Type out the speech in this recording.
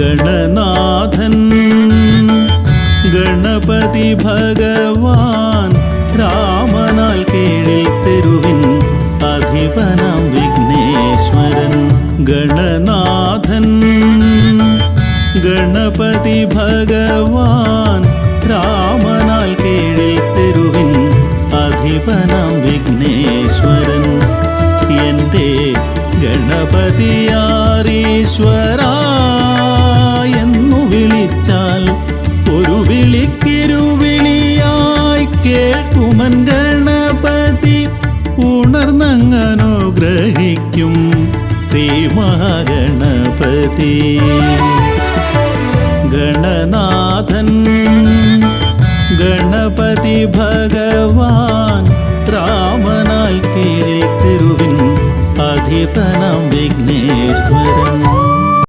ഗണനാഥൻ. ഗണപതി ഭഗവാൻ രാമനാൽ കീഴിൽ തെരുവിൻ അധിപനാം വിഘ്നേശ്വരൻ. ഗണനാഥൻ. ഗണപതി ഭഗവാൻ രാമനാൽ കീഴിൽ തെരുവിൻ അധിപനാം വിഘ്നേശ്വരൻ. എന്റെ ഗണപതിയാരീശ്വര വിളിക്കിരുവിളിയായി കേൾക്കുമൻ ഗണപതി. ഉണർന്നങ്ങനുഗ്രഹിക്കും ശ്രീ മഹാഗണപതി ഗണനാഥൻ ഗണപതി ഭഗവാൻ രാമനാൽ തിരുവിൻ അധിപനം വിഘ്നേശ്വരൻ